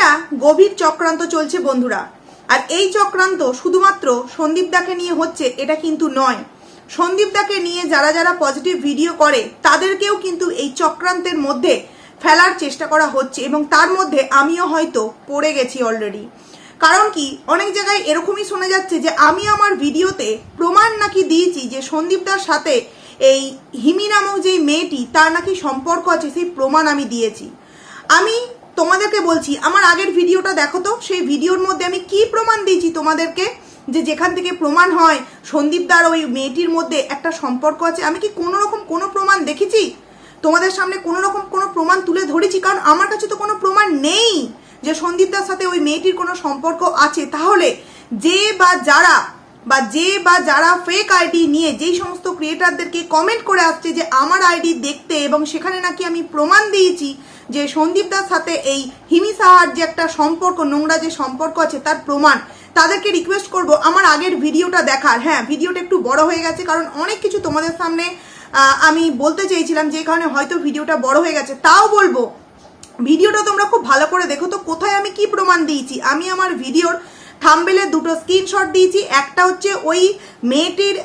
একটা গভীর চক্রান্ত চলছে, বন্ধুরা। আর এই চক্রান্ত শুধুমাত্র সন্দীপ দাকে নিয়ে হচ্ছে, এটা কিন্তু নয়। সন্দীপ দাকে নিয়ে যারা যারা পজিটিভ ভিডিও করে, তাদেরকেও কিন্তু এই চক্রান্তের মধ্যে ফেলার চেষ্টা করা হচ্ছে এবং তার মধ্যে আমিও হয়তো পড়ে গেছি অলরেডি কারণ কি, অনেক জায়গায় এরকমই শোনা যাচ্ছে যে আমি আমার ভিডিওতে প্রমাণ নাকি দিয়েছি যে সন্দীপদার সাথে এই হিমি নামক যে মেয়েটি, তার নাকি সম্পর্ক আছে, সেই প্রমাণ আমি দিয়েছি। আমি তোমাদেরকে বলছি, আমার আগের ভিডিওটা দেখো তো, সেই ভিডিওর মধ্যে আমি কি প্রমাণ দিয়েছি তোমাদেরকে? যে যেখান থেকে প্রমাণ হয় সন্দীপদার ওই মেয়েটির মধ্যে একটা সম্পর্ক আছে, আমি কি কোনো রকম কোনো প্রমাণ দেখেছি? তোমাদের সামনে কোনো রকম কোনো প্রমাণ তুলে ধরেছি? কারণ আমার কাছে তো কোনো প্রমাণ নেই যে সন্দীপদার সাথে ওই মেয়েটির কোনো সম্পর্ক আছে। তাহলে যে বা যারা বা যে বা যারা ফেক আইডি নিয়ে যেই সমস্ত ক্রিয়েটারদেরকে কমেন্ট করে আসছে যে আমার আইডি দেখতে এবং সেখানে নাকি আমি প্রমাণ দিয়েছি যে সন্দীপ সন্দীপদার সাথে এই হিমি সাহার যে একটা সম্পর্ক, নোংরা যে সম্পর্ক আছে তার প্রমাণ, তাদেরকে রিকোয়েস্ট করব আমার আগের ভিডিওটা দেখার। হ্যাঁ ভিডিওটা একটু বড় হয়ে গেছে কারণ অনেক কিছু তোমাদের সামনে আমি বলতে চেয়েছিলাম যে কারণে হয়তো ভিডিওটা বড় হয়ে গেছে। তাও বলব, ভিডিওটা তোমরা খুব ভালো করে দেখো, তো কোথায় আমি কি প্রমাণ দিয়েছি? আমি আমার ভিডিওর থাম্বেলে দুটো স্ক্রিনশট দিয়েছি। একটা হচ্ছে ওই মেয়েটির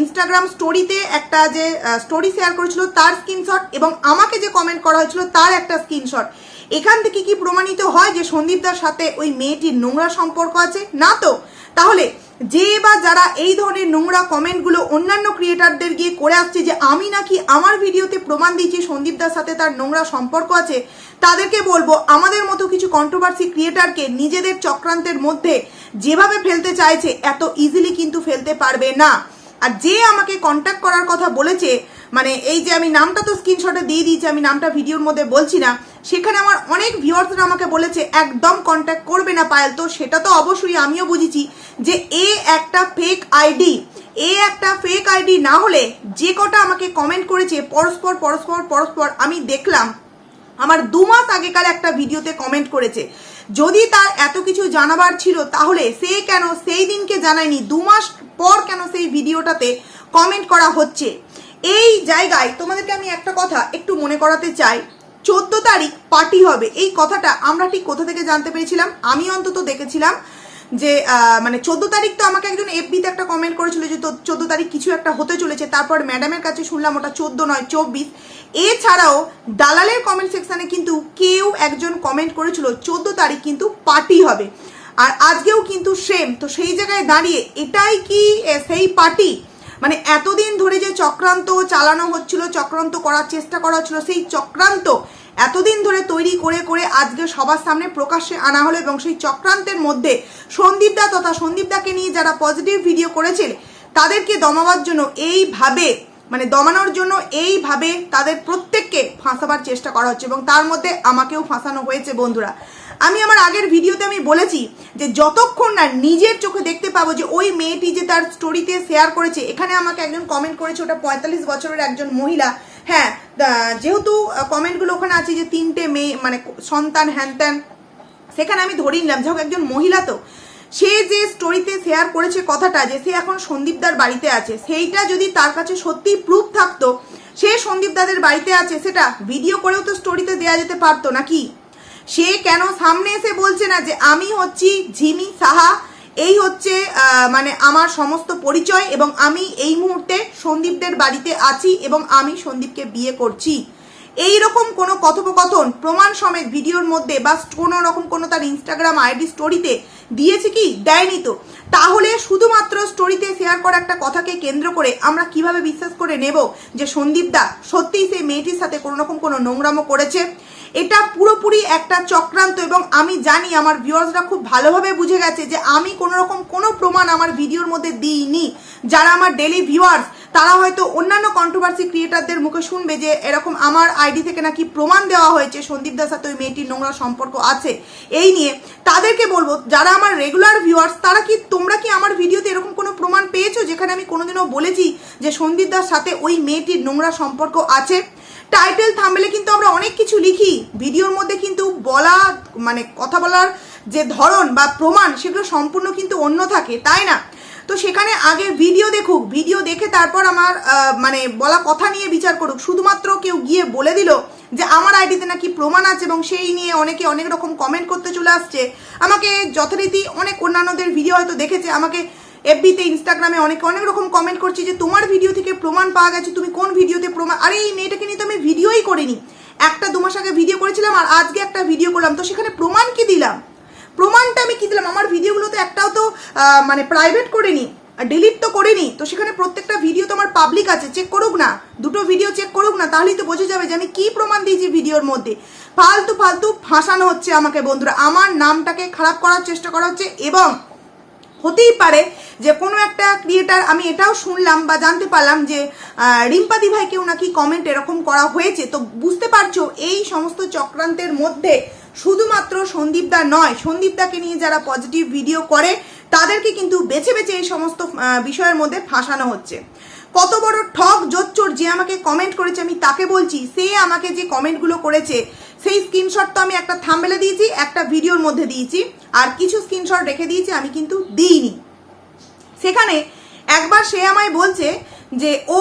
ইনস্টাগ্রাম স্টোরিতে একটা যে স্টোরি শেয়ার করেছিল তার স্ক্রিনশট এবং আমাকে যে কমেন্ট করা হয়েছিল তার একটা স্ক্রিনশট। এখান থেকে কি প্রমাণিত হয় যে সন্দীপদার সাথে ওই মেয়েটির নোংরা সম্পর্ক আছে? না তো। তাহলে যে বা যারা এই ধরনের নোংরা কমেন্টগুলো অন্যান্য ক্রিয়েটারদের গিয়ে করে আসছে যে আমি নাকি আমার ভিডিওতে প্রমাণ দিয়েছি সন্দীপদার সাথে তার নোংরা সম্পর্ক আছে, তাদেরকে বলব আমাদের মতো কিছু কন্ট্রোভার্সি ক্রিয়েটারকে নিজেদের চক্রান্তের মধ্যে যেভাবে ফেলতে চাইছে, এত ইজিলি কিন্তু ফেলতে পারবে না। আর যে আমাকে কন্ট্যাক্ট করার কথা বলেছে মানে এই যে আমি নামটা তো স্ক্রিনশটে দিয়ে দিয়েছি, আমি নামটা ভিডিওর মধ্যে বলছি না সেখানে আমার অনেক ভিউয়ার্সরা আমাকে বলেছে, একদম কন্ট্যাক্ট করবে না পায়েল তো। সেটা তো অবশ্যই আমিও বুঝেছি যে এ একটা ফেক আইডি এ একটা ফেক আইডি না হলে যে কটা আমাকে কমেন্ট করেছে, পরস্পর পরস্পর পরস্পর, আমি দেখলাম। আমার দু মাস আগেকার একটা ভিডিওতে কমেন্ট করেছে। যদি তার এত কিছু জানাবার ছিল, তাহলে সে কেন সেই দিনকে জানায়নি? দু মাস পর কেন সেই ভিডিওটাতে কমেন্ট করা হচ্ছে? এই জায়গায় তোমাদেরকে আমি একটা কথা একটু মনে করাতে চাই। চোদ্দ তারিখ পার্টি হবে। এই কথাটা আমরা ঠিক কোথা থেকে জানতে পেরেছিলাম? আমি অন্তত দেখেছিলাম যে মানে চোদ্দ তারিখ তো আমাকে একজন এফবিতে একটা কমেন্ট করেছিল যে চোদ্দ তারিখ কিছু একটা হতে চলেছে। তারপর ম্যাডামের কাছে শুনলাম ওটা চোদ্দ নয়, চব্বিশ। এছাড়াও দালালের কমেন্ট সেকশানে কিন্তু কেউ একজন কমেন্ট করেছিল, চোদ্দ তারিখ কিন্তু পার্টি হবে। আর আজকেও কিন্তু সেম তো সেই জায়গায় দাঁড়িয়ে এটাই কি সেই পার্টি? মানে এতদিন ধরে যে চক্রান্ত চালানো হচ্ছিল, চক্রান্ত করার চেষ্টা করা হচ্ছিল, সেই চক্রান্ত এতদিন ধরে তৈরি করে করে আজকে সবার সামনে প্রকাশ্যে আনা হলো এবং সেই চক্রান্তের মধ্যে সন্দীপদা তথা সন্দীপদাকে নিয়ে যারা পজিটিভ ভিডিও করেছিল তাদেরকে দমাবার জন্য এইভাবে মানে দমানোর জন্য এইভাবে তাদের প্রত্যেককে ফাঁসাবার চেষ্টা করা হচ্ছে এবং তার মধ্যে আমাকেও ফাঁসানো হয়েছে বন্ধুরা। আমি আমার আগের ভিডিওতে আমি বলেছি যে যতক্ষণ না নিজের চোখে দেখতে পাবো যে ওই মেয়েটি যে তার স্টোরিতে শেয়ার করেছে, এখানে আমাকে একজন কমেন্ট করেছে, ওটা পঁয়তাল্লিশ বছরের একজন মহিলা। হ্যাঁ যেহেতু কমেন্টগুলো ওখানে আছে যে তিনটে মেয়ে মানে সন্তান, হ্যান সেখানে আমি ধরে নিলাম, যাই একজন মহিলা তো। সে যে স্টোরিতে শেয়ার করেছে কথাটা, যে সে এখন সন্দীপদার বাড়িতে আছে, সেইটা যদি তার কাছে সত্যি প্রুফ থাকতো, সে সন্দীপদাদের বাড়িতে আছে, সেটা ভিডিও করেও তো স্টোরিতে দেওয়া যেতে পারতো, নাকি? সে কেন সামনে এসে বলছে না যে আমি হচ্ছি ঝিমি সাহা? এই হচ্ছে মানে আমার সমস্ত পরিচয় এবং আমি এই মুহূর্তে সন্দীপদের বাড়িতে আছি এবং আমি সন্দীপকে বিয়ে করছি। এই রকম কোনো কথোপকথন প্রমাণ সমেত ভিডিওর মধ্যে বা কোনো রকম কোনো তার ইনস্টাগ্রাম আইডি স্টোরিতে দিয়েছে কি? দেয়নি তো। তাহলে শুধুমাত্র স্টোরিতে শেয়ার করা একটা কথাকে কেন্দ্র করে আমরা কীভাবে বিশ্বাস করে নেব যে সন্দীপ দা সত্যিই সেই মেয়েটির সাথে কোনো রকম কোনো নোংরামো করেছে? এটা পুরোপুরি একটা চক্রান্ত এবং আমি জানি আমার ভিউয়ার্সরা খুব ভালোভাবে বুঝে গেছে যে আমি কোনো রকম কোনো প্রমাণ আমার ভিডিওর মধ্যে দিইনি। যারা আমার ডেলি ভিউয়ার্স তারা হয়তো অন্যান্য কন্ট্রোভার্সি ক্রিয়েটারদের মুখে শুনবে যে এরকম আমার আইডি থেকে নাকি প্রমাণ দেওয়া হয়েছে, সন্দীপ দাস সাথে ওই মেয়েটির নোংরা সম্পর্ক আছে। এই নিয়ে তাদেরকে বলব, যারা আমার রেগুলার ভিউয়ার্স তারা কি, তোমরা কি আমার ভিডিওতে এরকম কোনো প্রমাণ পেয়েছ? যেখানে আমি কোনোদিনও বলেছি যে সন্দীপ দাস সাথে ওই মেয়েটির নোংরা সম্পর্ক আছে? টাইটেল থামলে কিন্তু আমরা অনেক কিছু লিখি। ভিডিওর মধ্যে কিন্তু বলা মানে কথা বলার যে ধরন বা প্রমাণ, সেগুলো সম্পূর্ণ কিন্তু অন্য থাকে, তাই না? তো সেখানে আগে ভিডিও দেখুক ভিডিও দেখে তারপর আমার মানে বলা কথা নিয়ে বিচার করুক। শুধুমাত্র কেউ গিয়ে বলে দিল যে আমার আইডিতে নাকি প্রমাণ আছে এবং সেই নিয়ে অনেকে অনেক রকম কমেন্ট করতে চলে আসছে। আমাকে যথারীতি অনেক অন্যান্যদের ভিডিও হয়তো দেখেছে, আমাকে এফবিতে ইনস্টাগ্রামে অনেকে অনেক রকম কমেন্ট করছে যে তোমার ভিডিও থেকে প্রমাণ পাওয়া গেছে, তুমি কোন ভিডিওতে প্রমাণ আরে এই মেয়েটাকে নিয়ে তো আমি ভিডিওই করিনি। একটা দু মাস আগে ভিডিও করেছিলাম আর আজকে একটা ভিডিও করলাম। তো সেখানে প্রমাণ কি দিলাম? প্রমাণটা আমি কী দিলাম? আমার ভিডিওগুলো তো একটাও তো মানে প্রাইভেট করে করিনি ডিলিট তো করিনি। তো সেখানে প্রত্যেকটা ভিডিও তো আমার পাবলিক আছে চেক করুক না। দুটো ভিডিও চেক করুক না, তাহলেই তো বোঝা যাবে যে আমি কী প্রমাণ দিয়েছি ভিডিওর মধ্যে। ফালতু ফালতু ফাঁসানো হচ্ছে আমাকে, বন্ধুরা। আমার নামটাকে খারাপ করার চেষ্টা করা হচ্ছে এবং হতেই পারে যে কোনো একটা ক্রিয়েটার আমি এটাও শুনলাম বা জানতে পারলাম যে রিম্পাদি ভাইকেও নাকি কমেন্ট এরকম করা হয়েছে। তো বুঝতে পারছ, এই সমস্ত চক্রান্তের মধ্যে শুধুমাত্র সন্দীপদা নয় সন্দীপদাকে নিয়ে যারা পজিটিভ ভিডিও করে, তাদেরকে কিন্তু বেছে বেছে এই সমস্ত বিষয়ের মধ্যে ফাঁসানো হচ্ছে। কত বড় ঠক জোচ্চোর যে আমাকে কমেন্ট করেছে, আমি তাকে বলছি, সে আমাকে যে কমেন্টগুলো করেছে সেই স্ক্রিনশট তো আমি একটা থাম্বেলে দিয়েছি, একটা ভিডিওর মধ্যে দিয়েছি। আর কিছু স্ক্রিনশট রেখে দিয়েছি, আমি কিন্তু দিইনি। সেখানে একবার সে আমায় বলছে যে, ও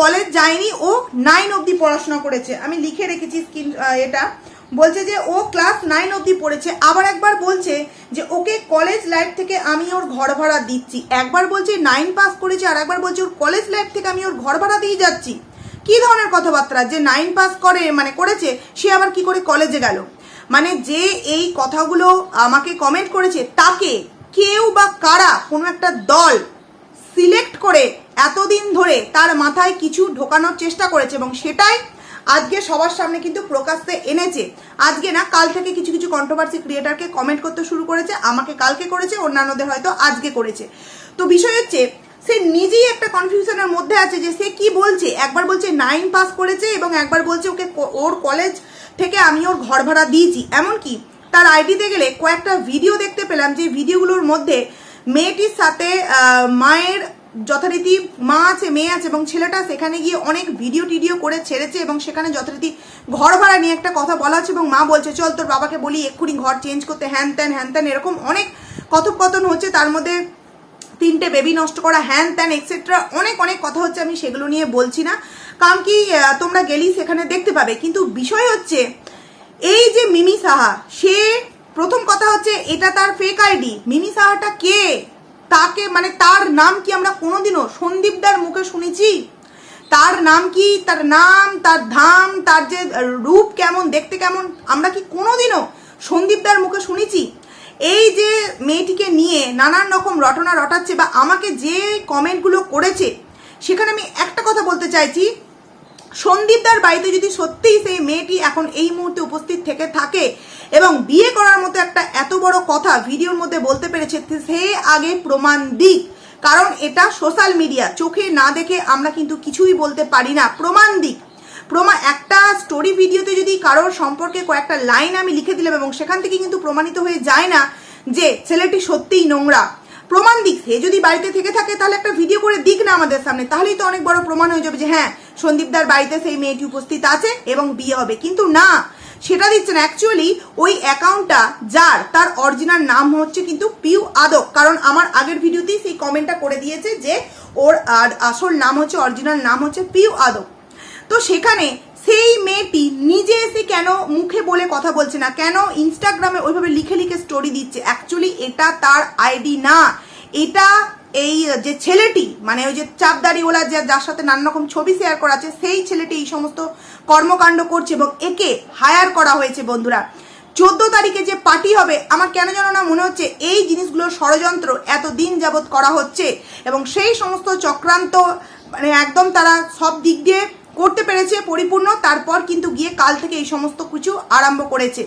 কলেজ যায়নি, ও নাইন অবধি পড়াশোনা করেছে। আমি লিখে রেখেছি স্ক্রিন এটা। বলছে যে, ও ক্লাস নাইন অবধি পড়েছে। আবার একবার বলছে যে, ওকে কলেজ লাইফ থেকে আমি ওর ঘর ভাড়া দিচ্ছি। একবার বলছে নাইন পাস করেছে। আর একবার বলছে, ওর কলেজ লাইফ থেকে আমি ওর ঘর ভাড়া দিয়ে যাচ্ছি। কি ধরনের কথাবার্তা? যে নাইন পাস করে মানে করেছে, সে আবার কি করে কলেজে গেল? মানে যে এই কথাগুলো আমাকে কমেন্ট করেছে, তাকে কেউ বা কারা কোনো একটা দল সিলেক্ট করে এতদিন ধরে তার মাথায় কিছু ঢোকানোর চেষ্টা করেছে এবং সেটাই আজকে সবার সামনে কিন্তু প্রকাশ্যে এনেছে। আজকে না, কাল থেকে কিছু কিছু কন্ট্রোভার্সি ক্রিয়েটারকে কমেন্ট করতে শুরু করেছে, আমাকে কালকে করেছে, অন্যান্যদের হয়তো আজকে করেছে। তো বিষয় হচ্ছে সে নিজেই একটা কনফিউশনের মধ্যে আছে যে সে কি বলছে? একবার বলছে নাইন পাস করেছে এবং একবার বলছে ওকে ওর কলেজ থেকে আমি ওর ঘর ভাড়া দিয়েছি। এমনকি তার আইডিতে গেলে কয়েকটা ভিডিও দেখতে পেলাম যে ভিডিওগুলোর মধ্যে মেয়েটির সাথে মায়ের যথারীতি মা আছে, মেয়ে আছে এবং ছেলেটা সেখানে গিয়ে অনেক ভিডিও টিডিও করে ছেড়েছে এবং সেখানে যথারীতি ঘর ভাড়া নিয়ে একটা কথা বলা হচ্ছে এবং মা বলছে, চল তোর বাবাকে বলি, এক্ষুনি ঘর চেঞ্জ করতে হ্যান ত্যান হ্যান ত্যান, এরকম অনেক কথোপকথন হচ্ছে। তার মধ্যে তিনটে বেবি নষ্ট করা হ্যান ত্যান এক্সেট্রা অনেক অনেক কথা হচ্ছে, আমি সেগুলো নিয়ে বলছি না। কারণ কি তোমরা গেলেই সেখানে দেখতে পাবে। কিন্তু বিষয় হচ্ছে, এই যে মিমি সাহা, সে প্রথম কথা হচ্ছে, এটা তার ফেক আইডি মিমি সাহাটা কে? তাকে মানে তার নাম কি আমরা কোনোদিনও সন্দীপদার মুখে শুনেছি? তার নাম কি, তার নাম, তার ধাম, তার যে রূপ কেমন, দেখতে কেমন, আমরা কি কোনোদিনও সন্দীপদার মুখে শুনেছি? এই যে মেয়েটিকে নিয়ে নানান রকম রটনা রটাচ্ছে বা আমাকে যে কমেন্টগুলো করেছে, সেখানে আমি একটা কথা বলতে চাইছি। সন্দীপদার বাড়িতে যদি সত্যিই সেই মেয়েটি এখন এই মুহূর্তে উপস্থিত থেকে থাকে এবং বিয়ে করার মতো একটা এত বড় কথা ভিডিওর মধ্যে বলতে পেরেছে, সে আগে প্রমাণ দিক। কারণ এটা সোশ্যাল মিডিয়া, চোখে না দেখে আমরা কিন্তু কিছুই বলতে পারি না। প্রমাণ দিক। প্রমা, একটা স্টোরি ভিডিওতে যদি কারোর সম্পর্কে কয়েকটা লাইন আমি লিখে দিলাম এবং সেখান থেকে কিন্তু প্রমাণিত হয়ে যায় না যে ছেলেটি সত্যিই নোংরা। প্রমাণ দিক সে যদি বাড়িতে থেকে থাকে, তাহলে একটা ভিডিও করে দিক না আমাদের সামনে, তাহলেই তো অনেক বড় প্রমাণ হয়ে যাবে যে হ্যাঁ সন্দীপদার বাড়িতে সেই মেয়েটি উপস্থিত আছে এবং বিয়ে হবে। কিন্তু না, সেটা দিচ্ছে না। অ্যাকচুয়ালি ওই অ্যাকাউন্টটা যার, তার অরিজিনাল নাম হচ্ছে কিন্তু পিউ আদক কারণ আমার আগের ভিডিওতেই সেই কমেন্টটা করে দিয়েছে যে ওর আর আসল নাম হচ্ছে অরিজিনাল নাম হচ্ছে পিউ আদক তো সেখানে সেই মেয়েটি নিজে এসে কেন মুখে বলে কথা বলছে না? কেন ইনস্টাগ্রামে ওইভাবে লিখে লিখে স্টোরি দিচ্ছে? অ্যাকচুয়ালি এটা তার আইডি না। এটা এই যে ছেলেটি মানে ওই যে চাপদাড়িওয়ালা যে যার সাথে নানা রকম ছবি শেয়ার করা আছে, সেই ছেলেটি এই সমস্ত কর্মকাণ্ড করছে এবং একে হায়ার করা হয়েছে বন্ধুরা। চোদ্দ তারিখে যে পার্টি হবে, আমার কেন যেন না মনে হচ্ছে এই জিনিসগুলোর ষড়যন্ত্র এত দিন যাবৎ করা হচ্ছে এবং সেই সমস্ত চক্রান্ত মানে একদম তারা সব দিক দিয়ে করতে পেরেছে পরিপূর্ণ, তারপর কিন্তু গিয়ে কাল থেকে এই সমস্ত কিছু আরম্ভ করেছে।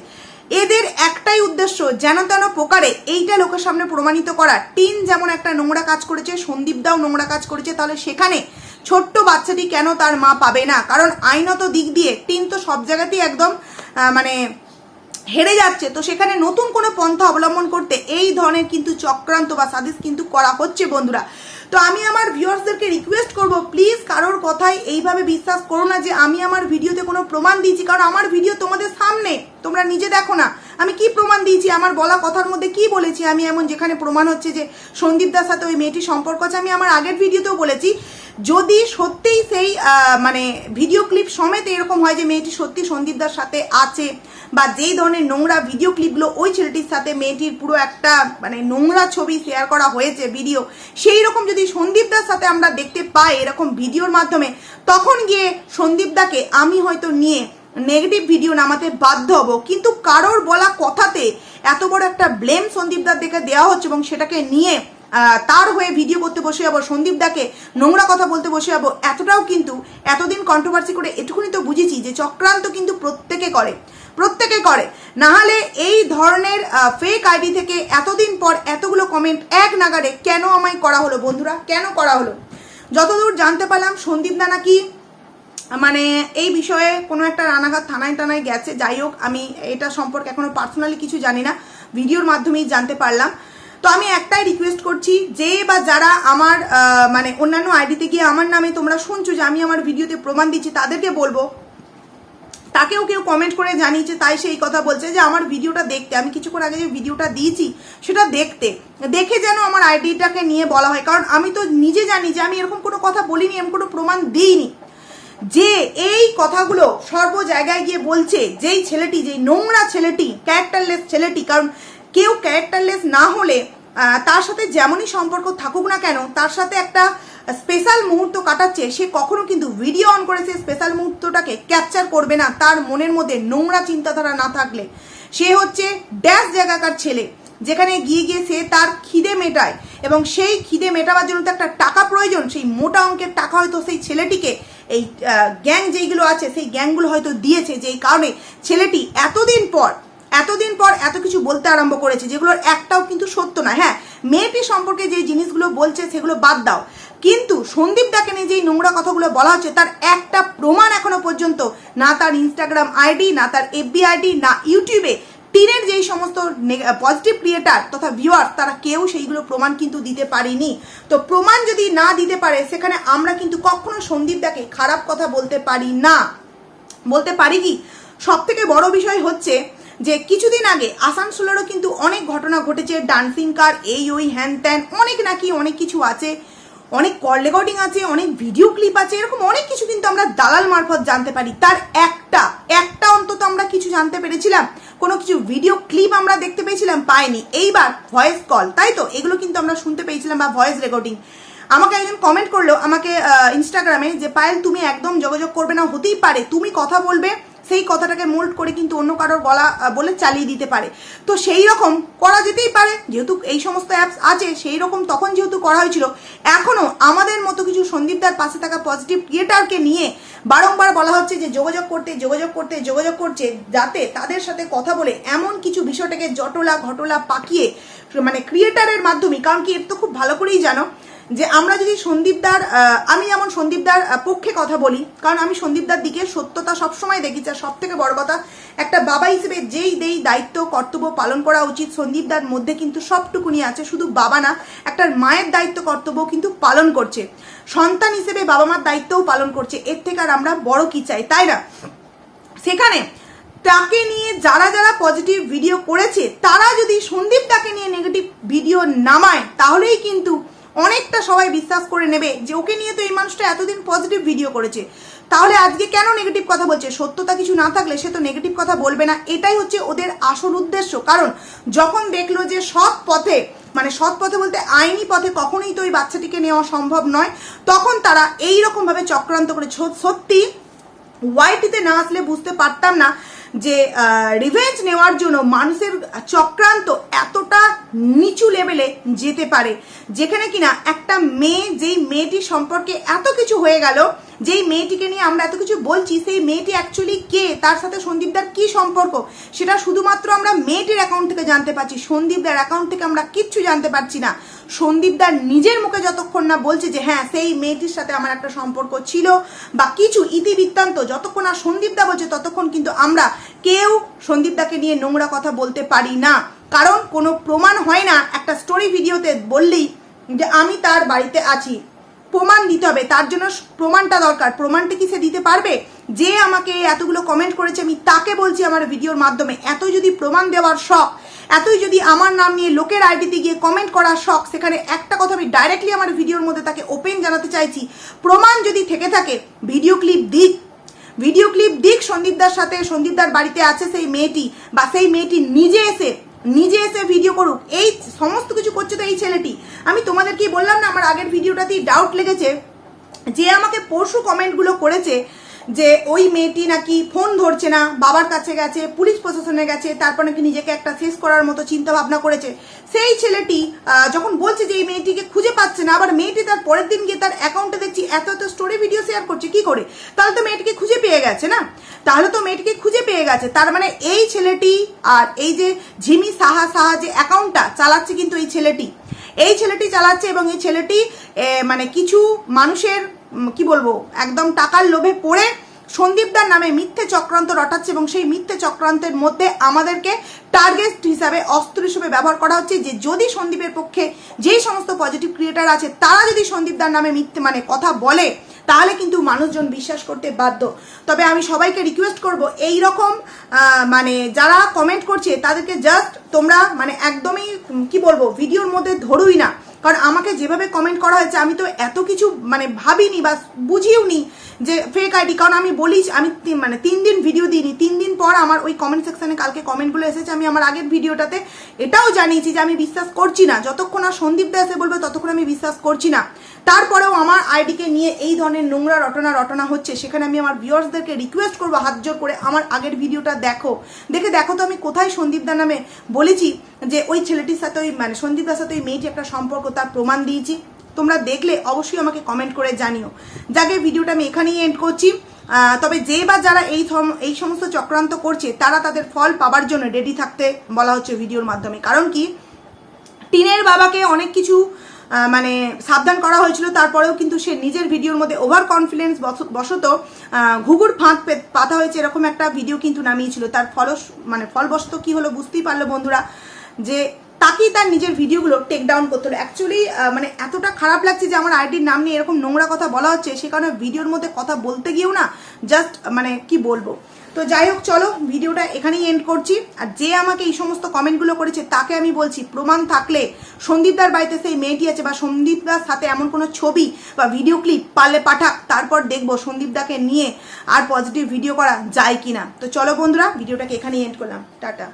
এদের একটাই উদ্দেশ্য, যেন তেন প্রকারে এইটা লোকের সামনে প্রমাণিত করা। টিন যেমন একটা নোংরা কাজ করেছে সন্দীপদাও নোংরা কাজ করেছে, তাহলে সেখানে ছোট্ট বাচ্চাটি কেন তার মা পাবে না? কারণ আইনত দিক দিয়ে টিন তো সব জায়গাতেই একদম মানে হেরে যাচ্ছে। তো সেখানে নতুন কোনো পন্থা অবলম্বন করতে এই ধরনের কিন্তু চক্রান্ত বা সাদিস কিন্তু করা হচ্ছে বন্ধুরা। তো আমি আমার ভিউয়ার্সদেরকে রিকোয়েস্ট করব প্লিজ কারোর কথাই এইভাবে বিশ্বাস করো না যে আমি আমার ভিডিওতে কোনো প্রমাণ দিয়েছি, কারণ আমার ভিডিও তোমাদের সামনে, তোমরা নিজে দেখো না। আমি কি প্রমাণ দিয়েছি? আমার বলা কথার মধ্যে কি বলেছি? আমি এমন যেখানে প্রমাণ হচ্ছে যে সন্দীপ দাস সাথে ওই মেয়েটির সম্পর্ক আছে, আমি আমার আগের ভিডিওতেও বলেছি যদি সত্যিই সেই মানে ভিডিও ক্লিপ সমেত এরকম হয় যে মেয়েটি সত্যি সন্দীপদার সাথে আছে বা যেই ধরনের নোংরা ভিডিও ক্লিপগুলো ওই ছেলেটির সাথে মেয়েটির পুরো একটা মানে নোংরা ছবি শেয়ার করা হয়েছে ভিডিও সেই রকম যদি সন্দীপদার সাথে আমরা দেখতে পাই এরকম ভিডিওর মাধ্যমে, তখন গিয়ে সন্দীপদাকে আমি হয়তো নিয়ে নেগেটিভ ভিডিও নামাতে বাধ্য হব। কিন্তু কারোর বলা কথাতে এত বড় একটা ব্লেম সন্দীপদার দেখে দেওয়া হচ্ছে এবং সেটাকে নিয়ে তার হয়ে ভিডিও করতে বসে যাব, সন্দীপ দাকে নোংরা কথা বলতে বসে যাব, এতটাও কিন্তু এতদিন কন্ট্রোভার্সি করে এটুকুনি তো বুঝেছি যে চক্রান্ত কিন্তু প্রত্যেকে করে প্রত্যেকে করে। নাহলে এই ধরনের ফেক আইডি থেকে এতদিন পর এতগুলো কমেন্ট এক নাগারে কেন আমায় করা হলো বন্ধুরা? কেন করা হলো? যতদূর জানতে পারলাম সন্দীপ দা নাকি মানে এই বিষয়ে কোনো একটা রানাঘাট থানায় টানায় গেছে। যাই হোক, আমি এটা সম্পর্কে এখনও পার্সোনালি কিছু জানি না। ভিডিওর মাধ্যমেই জানতে পারলাম। তো আমি একটাই রিকোয়েস্ট করছি, যে বা যারা আমার মানে অন্যান্য আইডিতে গিয়ে আমার নামে তোমরা শুনছো যে আমি আমার ভিডিওতে প্রমাণ দিচ্ছি, তাদেরকে বলব। তাকেও কেউ কমেন্ট করে জানিয়েছে, তাই সেই কথা বলছে যে আমার ভিডিওটা দেখতে, আমি কিছুক্ষণ আগে যে ভিডিওটা দিয়েছি, সেটা দেখতে। দেখে যেন আমার আইডিটাকে নিয়ে বলা হয়, কারণ আমি তো নিজে জানি যে আমি এরকম কোনো কথা বলিনি, এরকম কোনো প্রমাণ দিইনি। যে এই কথাগুলো সর্ব জায়গায় গিয়ে বলছে, যেই ছেলেটি, যেই নোংরা ছেলেটি ক্যারেক্টারলেস ছেলেটি, কারণ কেউ ক্যারেক্টারলেস না হলে তার সাথে যেমনই সম্পর্ক থাকুক না কেন, তার সাথে একটা স্পেশাল মুহূর্ত কাটাচ্ছে, সে কখনো কিন্তু ভিডিও অন করে সে স্পেশাল মুহূর্তটাকে ক্যাপচার করবে না, তার মনের মধ্যে নোংরা চিন্তাধারা না থাকলে। সে হচ্ছে ড্যাশ জায়গাকার ছেলে, যেখানে গিয়ে গিয়ে সে তার খিদে মেটায় এবং সেই খিদে মেটাবার জন্য তো একটা টাকা প্রয়োজন, সেই মোটা অঙ্কের টাকা হয়তো সেই ছেলেটিকে, এই গ্যাং যেইগুলো আছে, সেই গ্যাংগুলো হয়তো দিয়েছে, যেই কারণে ছেলেটি এতদিন পর এতদিন পর এত কিছু বলতে আরম্ভ করেছে, যেগুলোর একটাও কিন্তু সত্য না। হ্যাঁ মেয়েটি সম্পর্কে যে জিনিসগুলো বলছে সেগুলো বাদ দাও। কিন্তু সন্দীপ দাকে নিয়ে যেই নোংরা কথাগুলো বলা হচ্ছে, তার একটা প্রমাণ এখনও পর্যন্ত না তার ইনস্টাগ্রাম আইডি না তার এফবি আইডি না ইউটিউবে টিনের যেই সমস্ত পজিটিভ ক্রিয়েটার তথা ভিউয়ার তারা কেউ সেইগুলো প্রমাণ কিন্তু দিতে পারেনি। তো প্রমাণ যদি না দিতে পারে, সেখানে আমরা কিন্তু কখনো সন্দীপ দাকে খারাপ কথা বলতে পারি না। বলতে পারি কি? সব থেকে বড় বিষয় হচ্ছে যে কিছুদিন আগে আসানসোলেরও কিন্তু অনেক ঘটনা ঘটেছে ডান্সিং কার এই, ওই, হ্যান ত্যান, অনেক নাকি অনেক কিছু আছে, অনেক কল রেকর্ডিং আছে, অনেক ভিডিও ক্লিপ আছে, এরকম অনেক কিছু কিন্তু আমরা দালাল মারফত জানতে পারি। তার একটা একটা অন্তত আমরা কিছু জানতে পেরেছিলাম, কোনো কিছু ভিডিও ক্লিপ আমরা দেখতে পেয়েছিলাম, পাইনি। এইবার ভয়েস কল তাই তো? এগুলো কিন্তু আমরা শুনতে পেয়েছিলাম বা ভয়েস রেকর্ডিং আমাকে একজন কমেন্ট করল, আমাকে ইনস্টাগ্রামে যে, পায়েল, তুমি একদম যোগাযোগ করবে না, হতেই পারে, তুমি কথা বলবে সেই কথাটাকে মোল্ড করে কিন্তু অন্য কারোর গলা বলে চালিয়ে দিতে পারে। তো সেই রকম করা যেতেই পারে। যেহেতু এই সমস্ত অ্যাপস আছে, সেই রকম তখন যেহেতু করা হয়েছিল এখনও আমাদের মতো কিছু সন্দীপদার পাশে থাকা পজিটিভ ক্রিয়েটারকে নিয়ে বারংবার বলা হচ্ছে যে, যোগাযোগ করতে যোগাযোগ করতে, যোগাযোগ করছে, যাতে তাদের সাথে কথা বলে এমন কিছু বিষয়টাকে জটলা, ঘটলা পাকিয়ে মানে ক্রিয়েটারের মাধ্যমে, কারণ কি এর তো খুব ভালো করেই জানো যে আমরা যদি সন্দীপদার আমি যেমন সন্দীপদার পক্ষে কথা বলি, কারণ আমি সন্দীপদার দিকে সত্যতা সবসময় দেখেছি, আর সব থেকে বড় কথা, একটা বাবা হিসেবে যেই দেই দায়িত্ব, কর্তব্য পালন করা উচিত সন্দীপদার মধ্যে কিন্তু সবটুকুনি আছে, শুধু বাবা না, একটা মায়ের দায়িত্ব, কর্তব্য কিন্তু পালন করছে। সন্তান হিসেবে বাবা মার দায়িত্বও পালন করছে, এর থেকে আর আমরা বড় কি চাই, তাই না? সেখানে তাকে নিয়ে যারা যারা পজিটিভ ভিডিও করেছে, তারা যদি সন্দীপ তাকে নিয়ে নেগেটিভ ভিডিও নামায়, তাহলেই কিন্তু অনেকটা সবাই বিশ্বাস করে নেবে যে ওকে নিয়ে তো এই মানুষটা এতদিন পজিটিভ ভিডিও করেছে। তাহলে আজকে কেন নেগেটিভ কথা বলছে? সত্যতা কিছু না থাকলে সে তো নেগেটিভ কথা বলবে না। এটাই হচ্ছে ওদের আসল উদ্দেশ্য। কারণ যখন দেখল যে সৎ পথে মানে সৎ পথে বলতে আইনি পথে কখনোই তো ওই বাচ্চাটিকে নেওয়া সম্ভব নয়, তখন তারা এই রকম ভাবে চক্রান্ত করে সত্যি ওয়াইটিতে না আসলে বুঝতে পারতাম না যে রিভেঞ্জ নেওয়ার জন্য মানুষের চক্রান্ত এতটা নিচু লেভেলে যেতে পারে, যেখানে কিনা একটা মেয়ে, যেই মেয়েটি সম্পর্কে এত কিছু হয়ে গেল যেই মেয়েটিকে নিয়ে আমরা এত কিছু বলছি, সেই মেয়েটি অ্যাকচুয়ালি কে? তার সাথে সন্দীপদার কি সম্পর্ক? সেটা শুধুমাত্র আমরা মেয়েটির অ্যাকাউন্ট থেকে জানতে পারছি, সন্দীপদার অ্যাকাউন্ট থেকে আমরা কিচ্ছু জানতে পারছি না। সন্দীপদার নিজের মুখে যতক্ষণ না বলছে যে হ্যাঁ সেই মেয়েটির সাথে আমার একটা সম্পর্ক ছিল বা কিছু ইতিবৃত্তান্ত, যতক্ষণ না সন্দীপদা বলছে, ততক্ষণ কিন্তু আমরা কেউ সন্দীপদাকে নিয়ে নোংরা কথা বলতে পারি না। কারণ কোনো প্রমাণ হয় না একটা স্টোরি ভিডিওতে বললেই যে, আমি তার বাড়িতে আছি। প্রমাণ দিতে হবে, তার জন্য প্রমাণটা দরকার। প্রমাণটা কি সে দিতে পারবে? যে আমাকে এতগুলো কমেন্ট করেছে, আমি তাকে বলছি আমার ভিডিওর মাধ্যমে। এতই যদি প্রমাণ দেওয়ার শখ, এতই যদি আমার নাম নিয়ে লোকের আইডিতে গিয়ে কমেন্ট করার শখ, সেখানে একটা কথা আমি ডাইরেক্টলি আমার ভিডিওর মধ্যে তাকে ওপেন জানাতে চাইছি। প্রমাণ যদি থেকে থাকে ভিডিও ক্লিপ দিক। ভিডিও ক্লিপ দিক সন্দীপদার সাথে। সন্দীপদার বাড়িতে আছে সেই মেয়েটি, বা সেই মেয়েটি নিজে এসে নিজে এসে ভিডিও করুক। এই সমস্ত কিছু করছে তো এই ছেলেটি। আমি তোমাদেরকেই বললাম না, আমার আগের ভিডিওটাতেই ডাউট লেগেছে যে আমাকে পরশু কমেন্টগুলো করেছে যে ওই মেয়েটি নাকি ফোন ধরছে না, বাবার কাছে গেছে, পুলিশ প্রশাসনে গেছে, তারপর নাকি নিজেকে একটা শেষ করার মতো চিন্তা ভাবনা করেছে। সেই ছেলেটি যখন বলছে যে এই মেয়েটিকে খুঁজে পাচ্ছে না, আবার মেয়েটি তার পরের দিন গিয়ে তার অ্যাকাউন্টে দেখছি এত এত স্টোরি ভিডিও শেয়ার করছে, কি করে? তাহলে তো মেয়েটিকে খুঁজে পেয়ে গেছে না? তাহলে তো মেয়েটিকে খুঁজে পেয়ে গেছে। তার মানে এই ছেলেটি আর এই যে ঝিমি সাহা সাহা যে অ্যাকাউন্টটা চালাচ্ছে কিন্তু এই ছেলেটি। এই ছেলেটি চালাচ্ছে এবং এই ছেলেটি মানে কিছু মানুষের কি বলব, একদম টাকার লোভে পড়ে সন্দীপদার নামে মিথ্যে চক্রান্ত রটাচ্ছে এবং সেই মিথ্যে চক্রান্তের মধ্যে আমাদেরকে টার্গেট হিসাবে অস্ত্র হিসেবে ব্যবহার করা হচ্ছে যে যদি সন্দীপের পক্ষে যেই সমস্ত পজিটিভ ক্রিয়েটার আছে, তারা যদি সন্দীপদার নামে মিথ্যে মানে কথা বলে, তাহলে কিন্তু মানুষজন বিশ্বাস করতে বাধ্য। তবে আমি সবাইকে রিকোয়েস্ট করব এই রকম মানে যারা কমেন্ট করছে, তাদেরকে জাস্ট তোমরা মানে একদমই কি বলব, ভিডিওর মধ্যে ধরুই না। কারণ আমাকে যেভাবে কমেন্ট করা হয়েছে, আমি তো এত কিছু মানে ভাবিনি বা বুঝিও নি যে ফেক আইডি কারণ আমি বলি আমি মানে তিন দিন ভিডিও দিইনি, তিন দিন পর আমার ওই কমেন্ট সেকশানে কালকে কমেন্টগুলো এসেছে, আমি আমার আগের ভিডিওটাতে এটাও জানিয়েছি যে আমি বিশ্বাস করছি না। যতক্ষণ আর সন্দীপ দাসে বলবে, ততক্ষণ আমি বিশ্বাস করছি না। তারপরেও আমার আইডিকে নিয়ে এই ধরনের নোংরা রটনা রটনা হচ্ছে, সেখানে আমি আমার ভিউয়ার্সদেরকে রিকোয়েস্ট করব হাত জোর করে, আমার আগের ভিডিওটা দেখো। দেখে দেখো তো আমি কোথায় সন্দীপদা নামে বলেছি যে ওই ছেলেটির সাথে ওই মানে সন্দীপদার সাথে ওই মেয়েটি একটা সম্পর্ক, তার প্রমাণ দিয়েছি। তোমরা দেখলে অবশ্যই আমাকে কমেন্ট করে জানিও। যাকে ভিডিওটা আমি এখানেই এন্ড করছি। তবে যে বা যারা এই এই সমস্ত চক্রান্ত করছে, তারা তাদের ফল পাবার জন্য রেডি থাকতে বলা হচ্ছে ভিডিওর মাধ্যমে। কারণ কি? টিনের বাবাকে অনেক কিছু মানে সাবধান করা হয়েছিল। তারপরেও কিন্তু সে নিজের ভিডিওর মধ্যে ওভার কনফিডেন্স বশত ঘুঘুর ফাঁদ পাতা হয়েছে এরকম একটা ভিডিও কিন্তু নামিয়েছিল। তার ফলস মানে ফলবশত কি হলো বুঝতেই পারল বন্ধুরা যে তাকেই তার নিজের ভিডিওগুলো টেক ডাউন করতে হলো। অ্যাকচুয়ালি মানে এতটা খারাপ লাগছে যে আমার আইডির নাম নিয়ে এরকম নোংরা কথা বলা হচ্ছে, সে কারণে ভিডিওর মধ্যে কথা বলতে গিয়েও না জাস্ট মানে কি বলব? তো যাই হোক, চলো, ভিডিওটা এখানেই এন্ড করছি। আর যে আমাকে এই সমস্ত কমেন্টগুলো করেছে, তাকে আমি বলছি, প্রমাণ থাকলে সন্দীপদার বাড়িতে সেই মেয়েটি আছে বা সন্দীপদার সাথে এমন কোনো ছবি বা ভিডিও ক্লিপ পালে পাঠাক, তারপর দেখব সন্দীপদাকে নিয়ে আর পজিটিভ ভিডিও করা যায় কি না তো চলো বন্ধুরা, ভিডিওটাকে এখানেই এন্ড করলাম। টাটা।